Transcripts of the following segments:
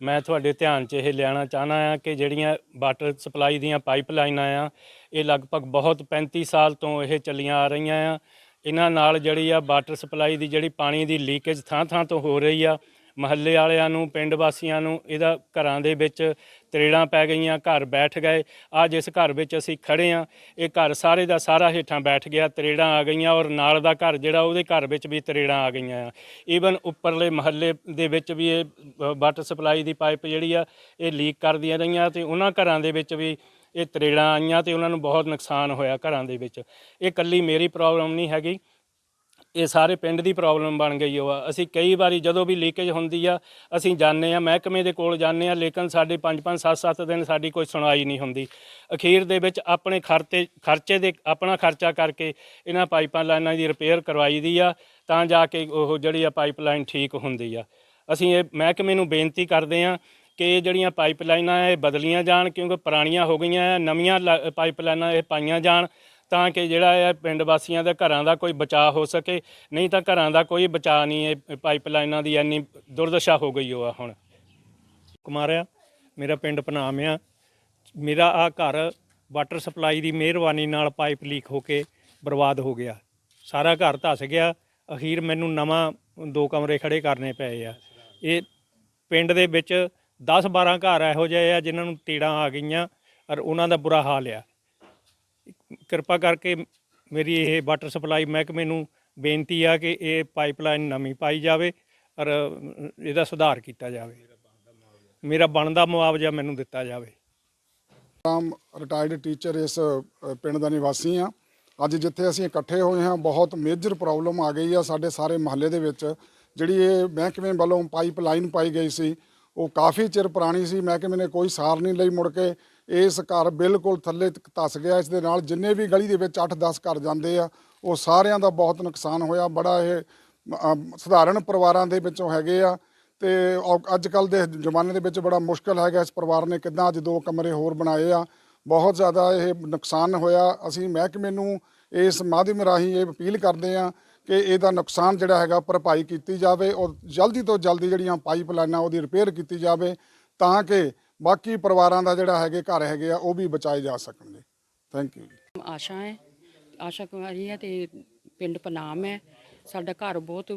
ਮੈਂ ਤੁਹਾਡੇ ਧਿਆਨ 'ਚ ਇਹ ਲਿਆਉਣਾ ਚਾਹਨਾ ਆ ਕਿ ਜਿਹੜੀਆਂ ਵਾਟਰ ਸਪਲਾਈ ਦੀਆਂ ਪਾਈਪਲਾਈਨਾਂ ਆ, ਇਹ ਲਗਭਗ ਬਹੁਤ 35 ਸਾਲ ਤੋਂ ਇਹ ਚੱਲੀਆਂ ਆ ਰਹੀਆਂ ਆ। ਇਹਨਾਂ ਨਾਲ ਜਿਹੜੀ ਆ ਵਾਟਰ ਸਪਲਾਈ ਦੀ ਜਿਹੜੀ ਪਾਣੀ ਦੀ ਲੀਕੇਜ ਥਾਂ ਥਾਂ ਤੋਂ ਹੋ ਰਹੀ ਆ ਮਹੱਲੇ ਵਾਲਿਆਂ ਨੂੰ, ਪਿੰਡ ਵਾਸੀਆਂ ਨੂੰ, ਇਹਦਾ ਘਰਾਂ ਦੇ ਵਿੱਚ ਤਰੇੜਾਂ ਪੈ ਗਈਆਂ, ਘਰ ਬੈਠ ਗਏ। ਆ ਜਿਸ ਘਰ ਵਿੱਚ ਅਸੀਂ ਖੜੇ ਆ। ਇਹ ਘਰ ਸਾਰੇ ਦਾ ਸਾਰਾ ਹੇਠਾਂ ਬੈਠ ਗਿਆ, ਤਰੇੜਾਂ ਆ ਗਈਆਂ ਔਰ ਨਾਲ ਦਾ ਘਰ ਜਿਹੜਾ ਉਹਦੇ ਘਰ ਵਿੱਚ ਵੀ ਤਰੇੜਾਂ ਆ ਗਈਆਂ ਆ। ਈਵਨ ਉੱਪਰਲੇ ਮਹੱਲੇ ਦੇ ਵਿੱਚ ਵੀ ਇਹ ਵਾਟਰ ਸਪਲਾਈ ਦੀ ਪਾਈਪ ਜਿਹੜੀ ਆ, ਇਹ ਲੀਕ ਕਰਦੀਆਂ ਰਹੀਆਂ ਤੇ ਉਹਨਾਂ ਘਰਾਂ ਦੇ ਵਿੱਚ ਵੀ ਇਹ ਤਰੇੜਾਂ ਆਈਆਂ ਤੇ ਉਹਨਾਂ ਨੂੰ ਬਹੁਤ ਨੁਕਸਾਨ ਹੋਇਆ ਘਰਾਂ ਦੇ ਵਿੱਚ। ਇਹ ਕੱਲੀ ਮੇਰੀ ਪ੍ਰੋਬਲਮ ਨਹੀਂ ਹੈਗੀ। ਇਹ ਸਾਰੇ ਪਿੰਡ ਦੀ ਪ੍ਰੋਬਲਮ ਬਣ ਗਈ ਉਹ ਆ। ਅਸੀਂ ਕਈ ਵਾਰੀ ਜਦੋਂ ਵੀ ਲੀਕੇਜ ਹੁੰਦੀ ਆ, ਅਸੀਂ ਜਾਂਦੇ ਆ, ਮਹਿਕਮੇ ਦੇ ਕੋਲ ਜਾਂਦੇ ਆ, ਲੇਕਿਨ ਸਾਡੇ 5-5 7-7 ਦਿਨ ਸਾਡੀ ਕੋਈ ਸੁਣਵਾਈ ਨਹੀਂ ਹੁੰਦੀ। ਅਖੀਰ ਦੇ ਵਿੱਚ ਆਪਣੇ ਖਰਤੇ ਖਰਚੇ ਦੇ, ਆਪਣਾ ਖਰਚਾ ਕਰਕੇ ਇਹਨਾਂ ਪਾਈਪਾਂ ਲਾਈਨਾਂ ਦੀ ਰਿਪੇਅਰ ਕਰਵਾਈ ਦੀ ਆ, ਤਾਂ ਜਾ ਕੇ ਉਹ ਜਿਹੜੀ ਆ ਪਾਈਪਲਾਈਨ ਠੀਕ ਹੁੰਦੀ ਆ। ਅਸੀਂ ਇਹ ਮਹਿਕਮੇ ਨੂੰ ਬੇਨਤੀ ਕਰਦੇ ਆ ਕਿ ਇਹ ਜਿਹੜੀਆਂ ਪਾਈਪਲਾਈਨਾਂ ਇਹ ਬਦਲੀਆਂ ਜਾਣ, ਕਿਉਂਕਿ ਪੁਰਾਣੀਆਂ ਹੋ ਗਈਆਂ ਆ, ਨਵੀਆਂ ਲਾ- ਪਾਈਪਲਾਈਨਾਂ ਇਹ ਪਾਈਆਂ ਜਾਣ ਤਾਂ ਕਿ ਜਿਹੜਾ ਹੈ ਪਿੰਡ ਵਾਸੀਆਂ ਦੇ ਘਰਾਂ ਦਾ ਕੋਈ ਬਚਾਅ ਹੋ ਸਕੇ। ਨਹੀਂ ਤਾਂ ਘਰਾਂ ਦਾ ਕੋਈ ਬਚਾਅ ਨਹੀਂ, ਇਹ ਪਾਈਪਲਾਈਨਾਂ ਦੀ ਇੰਨੀ ਦੁਰਦਸ਼ਾ ਹੋ ਗਈ ਉਹ ਆ ਹੁਣ। ਕੁਮਾਰਿਆ, ਮੇਰਾ ਪਿੰਡ ਪਨਾਮ ਆ। ਮੇਰਾ ਆ ਘਰ ਵਾਟਰ ਸਪਲਾਈ ਦੀ ਮਿਹਰਬਾਨੀ ਨਾਲ ਪਾਈਪ ਲੀਕ ਹੋ ਕੇ ਬਰਬਾਦ ਹੋ ਗਿਆ। ਸਾਰਾ ਘਰ ਧੱਸ ਗਿਆ। ਅਖੀਰ ਮੈਨੂੰ ਨਵਾਂ ਦੋ ਕਮਰੇ ਖੜੇ ਕਰਨੇ ਪਏ ਆ। ਇਹ ਪਿੰਡ ਦੇ ਵਿੱਚ 10 12 ਘਰ ਇਹੋ ਜਿਹੇ ਆ ਜਿਨ੍ਹਾਂ ਨੂੰ ਤੀੜਾਂ ਆ ਗਈਆਂ ਔਰ ਉਹਨਾਂ ਦਾ ਬੁਰਾ ਹਾਲ ਆ। ਕਿਰਪਾ ਕਰਕੇ ਮੇਰੀ ਇਹ ਵਾਟਰ ਸਪਲਾਈ ਮਹਿਕਮੇ ਨੂੰ ਬੇਨਤੀ ਆ ਕਿ ਇਹ ਪਾਈਪਲਾਈਨ ਨਵੀਂ ਪਾਈ ਜਾਵੇ ਔਰ ਇਹਦਾ ਸੁਧਾਰ ਕੀਤਾ ਜਾਵੇ। ਮੇਰਾ ਬਣਦਾ ਮੁਆਵਜ਼ਾ ਮੈਨੂੰ ਦਿੱਤਾ ਜਾਵੇ। ਆਮ ਰਿਟਾਇਰਡ ਟੀਚਰ ਇਸ ਪਿੰਡ ਦਾ ਨਿਵਾਸੀ ਆ। ਅੱਜ ਜਿੱਥੇ ਅਸੀਂ ਇਕੱਠੇ ਹੋਏ ਹਾਂ, ਬਹੁਤ ਮੇਜਰ ਪ੍ਰੋਬਲਮ ਆ ਗਈ ਆ ਸਾਡੇ ਸਾਰੇ ਮਹੱਲੇ ਦੇ ਵਿੱਚ। ਜਿਹੜੀ ਇਹ ਮਹਿਕਮੇ ਵੱਲੋਂ ਪਾਈਪਲਾਈਨ ਪਾਈ ਗਈ ਸੀ, ਉਹ ਕਾਫੀ ਚਿਰ ਪੁਰਾਣੀ ਸੀ। ਮਹਿਕਮੇ ਨੇ ਕੋਈ ਸਾਰ ਨਹੀਂ ਲਈ ਮੁੜ ਕੇ। ਇਸ ਘਰ ਬਿਲਕੁਲ ਥੱਲੇ ਤੱਕ ਧੱਸ ਗਿਆ। ਇਸ ਦੇ ਨਾਲ ਜਿੰਨੇ ਵੀ ਗਲੀ ਦੇ ਵਿੱਚ 8-10 ਘਰ ਜਾਂਦੇ ਆ, ਉਹ ਸਾਰਿਆਂ ਦਾ ਬਹੁਤ ਨੁਕਸਾਨ ਹੋਇਆ। ਬੜਾ ਇਹ ਸਧਾਰਨ ਪਰਿਵਾਰਾਂ ਦੇ ਵਿੱਚੋਂ ਹੈਗੇ ਆ। ਤੇ ਅੱਜ ਕੱਲ ਦੇ ਜ਼ਮਾਨੇ ਦੇ ਵਿੱਚ ਬੜਾ ਮੁਸ਼ਕਲ ਹੈਗਾ ਇਸ ਪਰਿਵਾਰ ਨੇ ਕਿੱਦਾਂ ਅੱਜ ਦੋ ਕਮਰੇ ਹੋਰ ਬਣਾਏ ਆ। ਬਹੁਤ ਜ਼ਿਆਦਾ ਇਹ ਨੁਕਸਾਨ ਹੋਇਆ। ਅਸੀਂ ਮਹਿਕਮੇ ਨੂੰ ਇਸ ਮਾਧਿਅਮ ਰਾਹੀਂ ਇਹ ਅਪੀਲ ਕਰਦੇ ਆ ਕਿ ਇਹਦਾ ਨੁਕਸਾਨ ਜਿਹੜਾ ਹੈਗਾ ਭਰਪਾਈ ਕੀਤੀ ਜਾਵੇ ਔਰ ਜਲਦੀ ਤੋਂ ਜਲਦੀ ਜਿਹੜੀਆਂ ਪਾਈਪਲਾਈਨਾਂ ਉਹਦੀ ਰਿਪੇਅਰ ਕੀਤੀ ਜਾਵੇ ਤਾਂ ਕਿ ਬਾਕੀ ਪਰਿਵਾਰਾਂ ਦਾ ਜਿਹੜਾ ਹੈਗੇ ਘਰ ਹੈਗੇ ਆ ਉਹ ਵੀ ਬਚਾਏ ਜਾ ਸਕਣਗੇ। ਥੈਂਕ ਯੂ ਆਸ਼ਾ ਹੈ ਆਸ਼ਾ ਕੁਮਾਰੀ ਹੈ ਤੇ ਪਿੰਡ ਪਨਾਮ ਹੈ। ਸਾਡਾ ਘਰ ਬਹੁਤ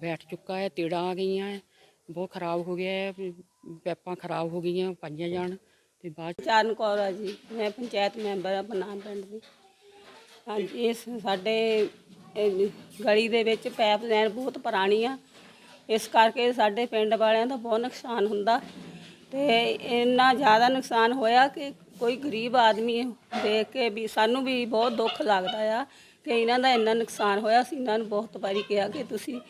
ਬੈਠ ਚੁੱਕਾ ਹੈ ਤੇੜਾਂ ਆ ਗਈਆਂ ਹੈ ਬਹੁਤ ਖਰਾਬ ਹੋ ਗਿਆ ਹੈ ਪੈਪਾਂ ਖਰਾਬ ਹੋ ਗਈਆਂ ਪਾਈਆਂ ਜਾਣ ਤੇ ਬਾਅਦ ਚਰਨ ਕੌਰ ਆ ਜੀ ਮੈਂ ਪੰਚਾਇਤ ਮੈਂਬਰ ਆ ਬਨਾਮ ਪਿੰਡ ਦੀ। ਹਾਂਜੀ ਇਸ ਸਾਡੇ ਇਹ ਗਲੀ ਦੇ ਵਿੱਚ ਪੈਪ ਲਾਈਨ ਬਹੁਤ ਪੁਰਾਣੀ ਆ। ਇਸ ਕਰਕੇ ਸਾਡੇ ਪਿੰਡ ਵਾਲਿਆਂ ਦਾ ਬਹੁਤ ਨੁਕਸਾਨ ਹੁੰਦਾ। ਤੇ ਇੰਨਾ ਜ਼ਿਆਦਾ ਨੁਕਸਾਨ ਹੋਇਆ ਕਿ ਕੋਈ ਗਰੀਬ ਆਦਮੀ ਦੇਖ ਕੇ ਵੀ ਸਾਨੂੰ ਵੀ ਬਹੁਤ ਦੁੱਖ ਲੱਗਦਾ ਆ ਕਿ ਇਹਨਾਂ ਦਾ ਇੰਨਾ ਨੁਕਸਾਨ ਹੋਇਆ ਸੀ। ਇਹਨਾਂ ਨੂੰ ਬਹੁਤ ਵਾਰੀ ਕਿਹਾ ਕਿ ਤੁਸੀਂ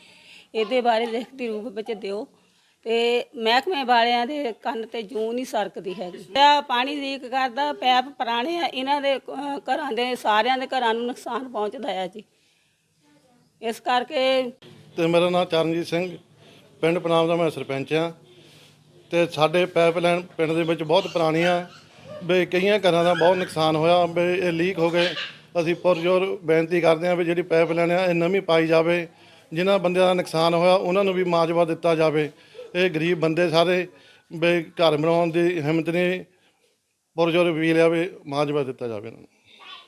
ਇਹਦੇ ਬਾਰੇ ਲਿਖਤੀ ਰੂਪ ਵਿੱਚ ਦਿਓ। ਤੇ ਮਹਿਕਮੇ ਵਾਲਿਆਂ ਦੇ ਕੰਨ ਤੇ ਜੂੰ ਨਹੀਂ ਸਰਕਦੀ ਹੈਗੀ। ਇਹ ਪਾਣੀ ਲੀਕ ਕਰਦਾ ਪੈਪ ਪੁਰਾਣੇ ਆ ਇਹਨਾਂ ਦੇ ਅਹ, ਘਰਾਂ ਦੇ ਸਾਰਿਆਂ ਦੇ ਘਰਾਂ ਨੂੰ ਨੁਕਸਾਨ ਪਹੁੰਚਦਾ ਆ ਜੀ। ਇਸ ਕਰਕੇ ਤੇ ਮੇਰਾ ਨਾਮ ਚਰਨਜੀਤ ਸਿੰਘ ਪਿੰਡ ਪਨਾਮ ਦਾ ਮੈਂ ਸਰਪੰਚ ਹਾਂ। ਤੇ ਸਾਡੇ ਪਾਈਪਲਾਈਨ ਪਿੰਡ ਦੇ ਵਿੱਚ ਬਹੁਤ ਪੁਰਾਣੀ ਆ ਵੀ ਕਈਆਂ ਘਰਾਂ ਦਾ ਬਹੁਤ ਨੁਕਸਾਨ ਹੋਇਆ, ਵੀ ਇਹ ਲੀਕ ਹੋ ਗਏ। ਅਸੀਂ ਪੁਰਜੋਰ ਬੇਨਤੀ ਕਰਦੇ ਹਾਂ ਵੀ ਜਿਹੜੀ ਪਾਈਪਲਾਈਨ ਆ, ਇਹ ਨਵੀਂ ਪਾਈ ਜਾਵੇ। ਜਿਨ੍ਹਾਂ ਬੰਦਿਆਂ ਦਾ ਨੁਕਸਾਨ ਹੋਇਆ, ਉਹਨਾਂ ਨੂੰ ਵੀ ਮਾਜਵਾ ਦਿੱਤਾ ਜਾਵੇ। ਇਹ ਗਰੀਬ ਬੰਦੇ ਸਾਰੇ, ਵੀ ਘਰ ਬਣਾਉਣ ਦੀ ਹਿੰਮਤ ਨਹੀਂ, ਪੁਰਜੋਰ ਵੀ ਲਿਆ ਵੀ ਮਾਜਵਾ ਦਿੱਤਾ ਜਾਵੇ ਇਹਨਾਂ ਨੂੰ।